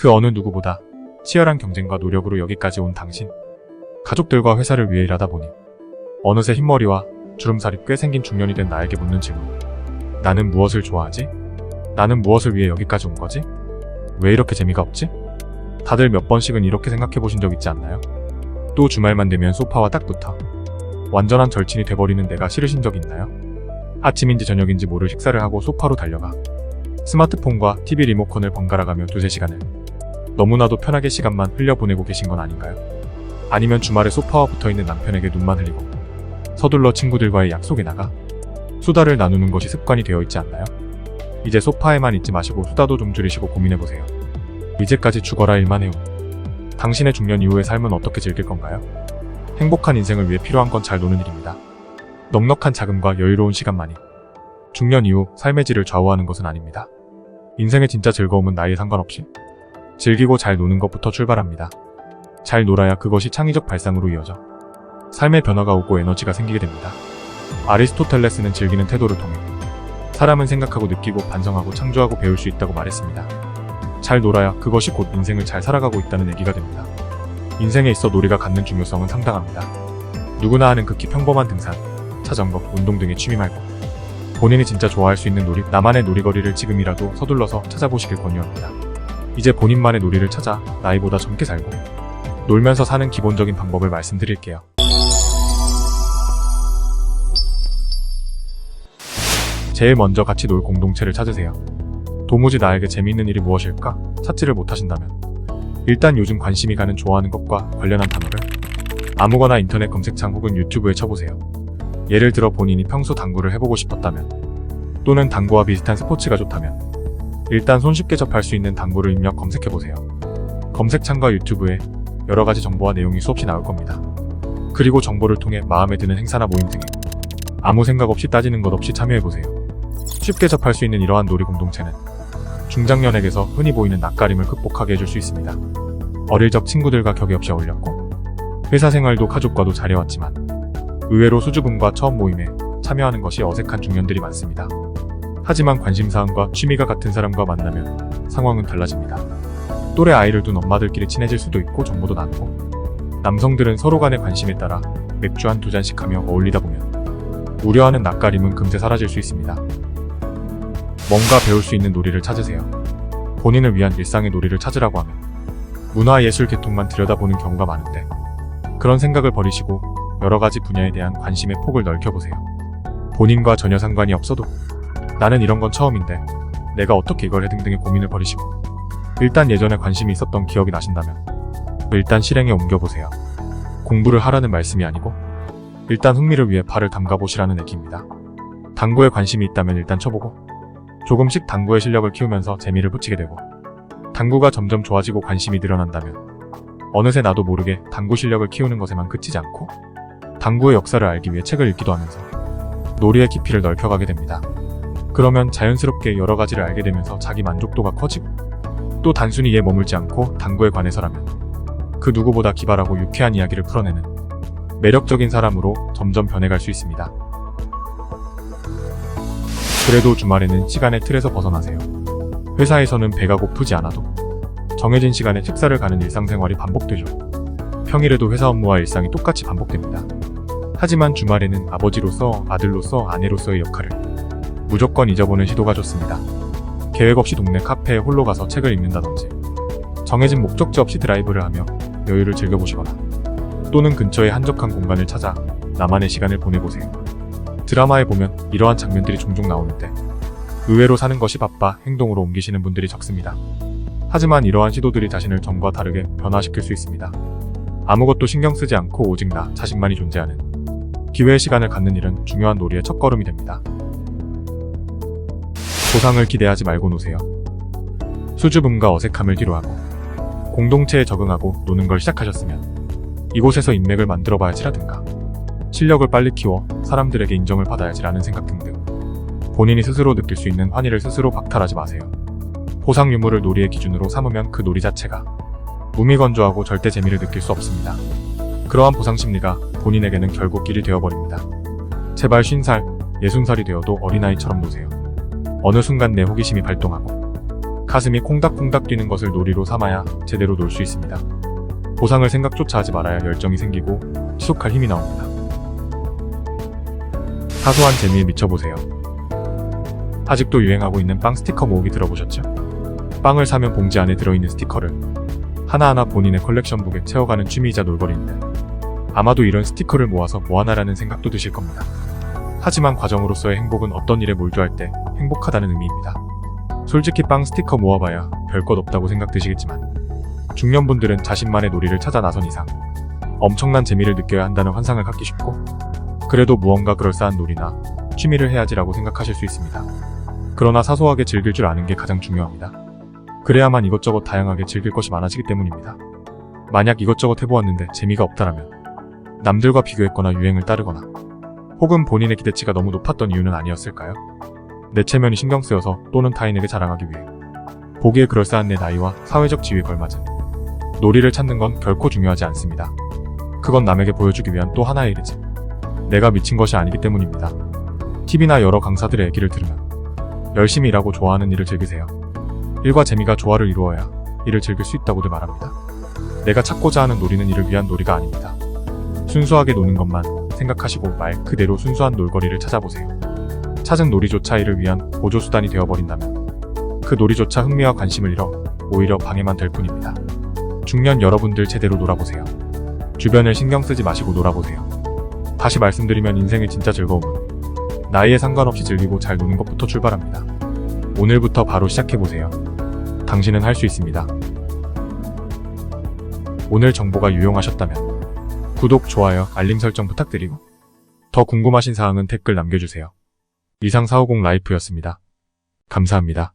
그 어느 누구보다 치열한 경쟁과 노력으로 여기까지 온 당신. 가족들과 회사를 위해 일하다 보니 어느새 흰머리와 주름살이 꽤 생긴 중년이 된 나에게 묻는 질문. 나는 무엇을 좋아하지? 나는 무엇을 위해 여기까지 온 거지? 왜 이렇게 재미가 없지? 다들 몇 번씩은 이렇게 생각해 보신 적 있지 않나요? 또 주말만 되면 소파와 딱 붙어 완전한 절친이 돼버리는 내가 싫으신 적 있나요? 아침인지 저녁인지 모를 식사를 하고 소파로 달려가 스마트폰과 TV 리모컨을 번갈아가며 두세 시간을 너무나도 편하게 시간만 흘려보내고 계신 건 아닌가요? 아니면 주말에 소파와 붙어있는 남편에게 눈만 흘리고 서둘러 친구들과의 약속에 나가 수다를 나누는 것이 습관이 되어 있지 않나요? 이제 소파에만 있지 마시고 수다도 좀 줄이시고 고민해보세요. 이제까지 죽어라 일만 해오. 당신의 중년 이후의 삶은 어떻게 즐길 건가요? 행복한 인생을 위해 필요한 건 잘 노는 일입니다. 넉넉한 자금과 여유로운 시간만이 중년 이후 삶의 질을 좌우하는 것은 아닙니다. 인생의 진짜 즐거움은 나이에 상관없이 즐기고 잘 노는 것부터 출발합니다. 잘 놀아야 그것이 창의적 발상으로 이어져 삶의 변화가 오고 에너지가 생기게 됩니다. 아리스토텔레스는 즐기는 태도를 통해 사람은 생각하고 느끼고 반성하고 창조하고 배울 수 있다고 말했습니다. 잘 놀아야 그것이 곧 인생을 잘 살아가고 있다는 얘기가 됩니다. 인생에 있어 놀이가 갖는 중요성은 상당합니다. 누구나 하는 극히 평범한 등산, 자전거, 운동 등의 취미 말고 본인이 진짜 좋아할 수 있는 놀이, 나만의 놀이거리를 지금이라도 서둘러서 찾아보시길 권유합니다. 이제 본인만의 놀이를 찾아 나이보다 젊게 살고 놀면서 사는 기본적인 방법을 말씀드릴게요. 제일 먼저 같이 놀 공동체를 찾으세요. 도무지 나에게 재미있는 일이 무엇일까 찾지를 못하신다면 일단 요즘 관심이 가는 좋아하는 것과 관련한 단어를 아무거나 인터넷 검색창 혹은 유튜브에 쳐보세요. 예를 들어 본인이 평소 당구를 해보고 싶었다면 또는 당구와 비슷한 스포츠가 좋다면 일단 손쉽게 접할 수 있는 당구를 입력 검색해보세요. 검색창과 유튜브에 여러 가지 정보와 내용이 수없이 나올 겁니다. 그리고 정보를 통해 마음에 드는 행사나 모임 등에 아무 생각 없이 따지는 것 없이 참여해보세요. 쉽게 접할 수 있는 이러한 놀이 공동체는 중장년에게서 흔히 보이는 낯가림을 극복하게 해줄 수 있습니다. 어릴 적 친구들과 격이 없이 어울렸고 회사 생활도 가족과도 잘해왔지만 의외로 수줍음과 처음 모임에 참여하는 것이 어색한 중년들이 많습니다. 하지만 관심사항과 취미가 같은 사람과 만나면 상황은 달라집니다. 또래 아이를 둔 엄마들끼리 친해질 수도 있고 정보도 나누고 남성들은 서로 간의 관심에 따라 맥주 한 두 잔씩 하며 어울리다 보면 우려하는 낯가림은 금세 사라질 수 있습니다. 뭔가 배울 수 있는 놀이를 찾으세요. 본인을 위한 일상의 놀이를 찾으라고 하면 문화예술 계통만 들여다보는 경우가 많은데 그런 생각을 버리시고 여러 가지 분야에 대한 관심의 폭을 넓혀보세요. 본인과 전혀 상관이 없어도 나는 이런 건 처음인데 내가 어떻게 이걸 해 등등의 고민을 버리시고 일단 예전에 관심이 있었던 기억이 나신다면 일단 실행에 옮겨보세요. 공부를 하라는 말씀이 아니고 일단 흥미를 위해 발을 담가보시라는 얘기입니다. 당구에 관심이 있다면 일단 쳐보고 조금씩 당구의 실력을 키우면서 재미를 붙이게 되고 당구가 점점 좋아지고 관심이 늘어난다면 어느새 나도 모르게 당구 실력을 키우는 것에만 그치지 않고 당구의 역사를 알기 위해 책을 읽기도 하면서 놀이의 깊이를 넓혀가게 됩니다. 그러면 자연스럽게 여러 가지를 알게 되면서 자기 만족도가 커지고 또 단순히 이에 머물지 않고 당구에 관해서라면 그 누구보다 기발하고 유쾌한 이야기를 풀어내는 매력적인 사람으로 점점 변해갈 수 있습니다. 그래도 주말에는 시간의 틀에서 벗어나세요. 회사에서는 배가 고프지 않아도 정해진 시간에 식사를 가는 일상생활이 반복되죠. 평일에도 회사 업무와 일상이 똑같이 반복됩니다. 하지만 주말에는 아버지로서 아들로서 아내로서의 역할을 무조건 잊어보는 시도가 좋습니다. 계획 없이 동네 카페에 홀로 가서 책을 읽는다든지 정해진 목적지 없이 드라이브를 하며 여유를 즐겨보시거나 또는 근처의 한적한 공간을 찾아 나만의 시간을 보내보세요. 드라마에 보면 이러한 장면들이 종종 나오는데 의외로 사는 것이 바빠 행동으로 옮기시는 분들이 적습니다. 하지만 이러한 시도들이 자신을 전과 다르게 변화시킬 수 있습니다. 아무것도 신경 쓰지 않고 오직 나 자신만이 존재하는 기회의 시간을 갖는 일은 중요한 놀이의 첫걸음이 됩니다. 보상을 기대하지 말고 노세요. 수줍음과 어색함을 뒤로하고 공동체에 적응하고 노는 걸 시작하셨으면 이곳에서 인맥을 만들어 봐야지라든가 실력을 빨리 키워 사람들에게 인정을 받아야지라는 생각 등등 본인이 스스로 느낄 수 있는 환희를 스스로 박탈하지 마세요. 보상 유무를 놀이의 기준으로 삼으면 그 놀이 자체가 무미건조하고 절대 재미를 느낄 수 없습니다. 그러한 보상 심리가 본인에게는 결국 길이 되어버립니다. 제발 50살, 60살이 되어도 어린아이처럼 노세요. 어느 순간 내 호기심이 발동하고 가슴이 콩닥콩닥 뛰는 것을 놀이로 삼아야 제대로 놀 수 있습니다. 보상을 생각조차 하지 말아야 열정이 생기고 지속할 힘이 나옵니다. 사소한 재미에 미쳐보세요. 아직도 유행하고 있는 빵 스티커 모으기 들어보셨죠? 빵을 사면 봉지 안에 들어있는 스티커를 하나하나 본인의 컬렉션북에 채워가는 취미이자 놀거리인데 아마도 이런 스티커를 모아서 뭐하나라는 생각도 드실 겁니다. 하지만 과정으로서의 행복은 어떤 일에 몰두할 때 행복하다는 의미입니다. 솔직히 빵 스티커 모아봐야 별것 없다고 생각드시겠지만 중년분들은 자신만의 놀이를 찾아 나선 이상 엄청난 재미를 느껴야 한다는 환상을 갖기 쉽고 그래도 무언가 그럴싸한 놀이나 취미를 해야지라고 생각하실 수 있습니다. 그러나 사소하게 즐길 줄 아는 게 가장 중요합니다. 그래야만 이것저것 다양하게 즐길 것이 많아지기 때문입니다. 만약 이것저것 해보았는데 재미가 없다라면 남들과 비교했거나 유행을 따르거나 혹은 본인의 기대치가 너무 높았던 이유는 아니었을까요? 내 체면이 신경 쓰여서 또는 타인에게 자랑하기 위해 보기에 그럴싸한 내 나이와 사회적 지위에 걸맞은 놀이를 찾는 건 결코 중요하지 않습니다. 그건 남에게 보여주기 위한 또 하나의 일이지. 내가 미친 것이 아니기 때문입니다. TV나 여러 강사들의 얘기를 들으면 열심히 일하고 좋아하는 일을 즐기세요. 일과 재미가 조화를 이루어야 일을 즐길 수 있다고들 말합니다. 내가 찾고자 하는 놀이는 이를 위한 놀이가 아닙니다. 순수하게 노는 것만 생각하시고 말 그대로 순수한 놀거리를 찾아보세요. 찾은 놀이조차 이를 위한 보조수단이 되어버린다면 그 놀이조차 흥미와 관심을 잃어 오히려 방해만 될 뿐입니다. 중년 여러분들 제대로 놀아보세요. 주변을 신경 쓰지 마시고 놀아보세요. 다시 말씀드리면 인생의 진짜 즐거움은 나이에 상관없이 즐기고 잘 노는 것부터 출발합니다. 오늘부터 바로 시작해보세요. 당신은 할 수 있습니다. 오늘 정보가 유용하셨다면 구독, 좋아요, 알림 설정 부탁드리고 더 궁금하신 사항은 댓글 남겨주세요. 이상 450 라이프였습니다. 감사합니다.